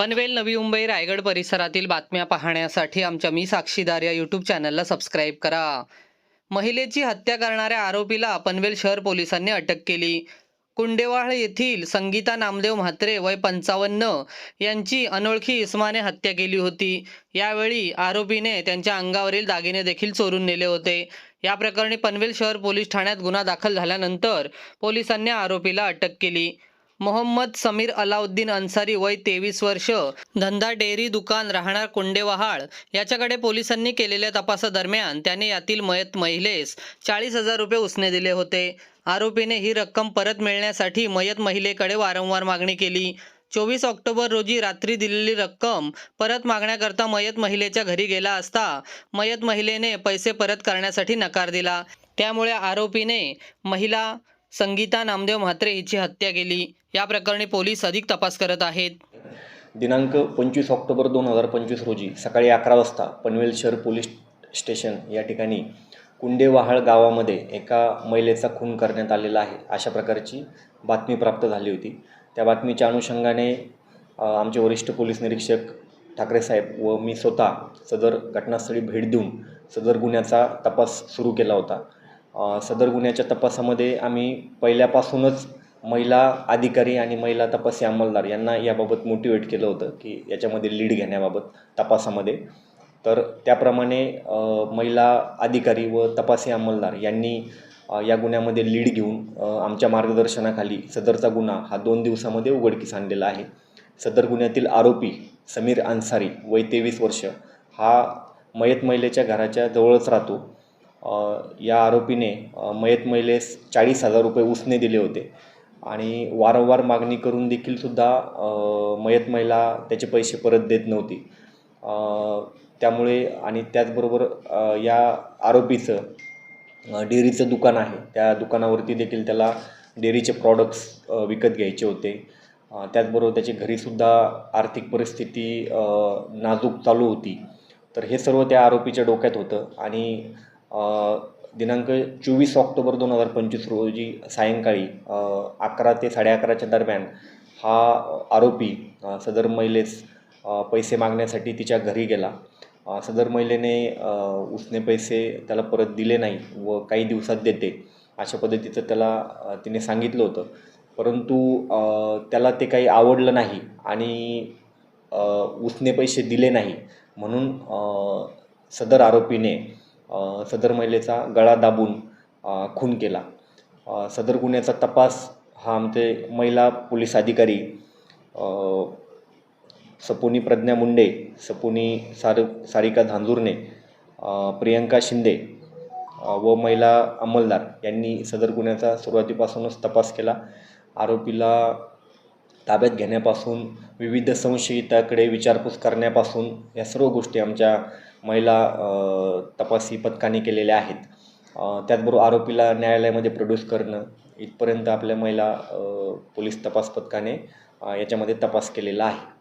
पनवेल नवी मुंबई रायगड परिसरातील बातम्या पाहण्यासाठी आमच्या मी साक्षीदार या यूट्यूब चॅनलला सबस्क्राईब करा. महिलेची हत्या करणाऱ्या आरोपीला पनवेल शहर पोलिसांनी अटक केली. कुंडेवाळ येथील संगीता नामदेव म्हात्रे वय पंचावन्न यांची अनोळखी इस्माने हत्या केली होती. यावेळी आरोपीने त्यांच्या अंगावरील दागिने देखील चोरून नेले होते. या प्रकरणी पनवेल शहर पोलीस ठाण्यात गुन्हा दाखल झाल्यानंतर पोलिसांनी आरोपीला अटक केली. मोहम्मद समीर अलाउद्दीन अन्सारी वय तेवीस वर्ष धंदा डेअरी दुकान राहणार कोंडेवहाळ याच्याकडे पोलिसांनी केलेल्या तपासादरम्यान त्याने यातील मयत महिलेस चाळीस हजार रुपये उसने दिले होते. आरोपीने ही रक्कम परत मिळण्यासाठी मयत महिलेकडे वारंवार मागणी केली. चोवीस ऑक्टोबर रोजी रात्री दिलेली रक्कम परत मागण्याकरता मयत महिलेच्या घरी गेला असता मयत महिलेने पैसे परत करण्यासाठी नकार दिला. त्यामुळे आरोपीने महिला संगीता नामदेव म्हात्रे हिची हत्या केली. या प्रकरणी पोलीस अधिक तपास करत आहेत. दिनांक पंचवीस ऑक्टोबर दोन हजार पंचवीस रोजी सकाळी अकरा वाजता पनवेल शहर पोलीस स्टेशन या ठिकाणी कुंडेवाहाळ गावामध्ये एका महिलेचा खून करण्यात आलेला आहे. अशा प्रकारची बातमी प्राप्त झाली होती. त्या बातमीच्या अनुषंगाने आमचे वरिष्ठ पोलीस निरीक्षक ठाकरे साहेब व मी स्वतः सदर घटनास्थळी भेट देऊन सदर गुन्ह्याचा तपास सुरू केला होता. सदर गुन्ह्याच्या तपासामध्ये आम्ही पहिल्यापासूनच महिला अधिकारी आणि महिला तपासी अंमलदार यांना याबाबत मोटिवेट केलं होतं की याच्यामध्ये लीड घेण्याबाबत तपासामध्ये. तर त्याप्रमाणे महिला अधिकारी व तपासी अंमलदार यांनी या गुन्ह्यामध्ये लीड घेऊन आमच्या मार्गदर्शनाखाली सदरचा गुन्हा हा दोन दिवसामध्ये उघडकीस आणलेला आहे. सदर गुन्ह्यातील आरोपी समीर अन्सारी वय तेवीस वर्ष हा मयत महिलेच्या घराच्या जवळच राहतो. या आरोपीने मयत महिलेस चाळीस हजार रुपये उसने दिले होते. आणि वारंवार मागणी करून देखील सुद्धा मयत महिला त्याचे पैसे परत देत नव्हती. त्यामुळे आणि त्याचबरोबर या आरोपीचं डेअरीचं दुकान आहे. त्या दुकानावरती देखील त्याला डेअरीचे प्रॉडक्ट्स विकत घ्यायचे होते. त्याचबरोबर त्याची घरीसुद्धा आर्थिक परिस्थिती नाजूक चालू होती. तर हे सर्व त्या आरोपीच्या डोक्यात होतं. आणि दिनांक चोवीस ऑक्टोबर दोन हजार पंचवीस रोजी सायंकाळी अकरा ते साडे अकराच्या दरम्यान हा आरोपी सदर महिलेस पैसे मागण्यासाठी तिच्या घरी गेला. सदर महिलेने उसने पैसे त्याला परत दिले नाही व काही दिवसात देते. अशा पद्धतीचं त्याला तिने सांगितलं होतं. परंतु त्याला ते काही आवडलं नाही आणि उसने पैसे दिले नाही. म्हणून सदर आरोपीने सदर महिलेचा गळा दाबून खून केला. सदर गुन्ह्याचा तपास हा आमचे महिला पोलीस अधिकारी सपुनी प्रज्ञा मुंडे सपुनी सार सारिका धांजूरने प्रियंका शिंदे व महिला अंमलदार यांनी सदर गुन्ह्याचा सुरुवातीपासूनच तपास केला. आरोपीला ताब्यात घेण्यापासून विविध संशयिताकडे विचारपूस करण्यापासून या सर्व गोष्टी आमच्या महिला तपासी पथकाने केलेल्या आहेत. त्याचबरोबर आरोपीला न्यायालयामध्ये प्रोड्यूस करणं इथपर्यंत आपल्या महिला पोलीस तपास पथकाने याच्यामध्ये तपास केलेला आहे.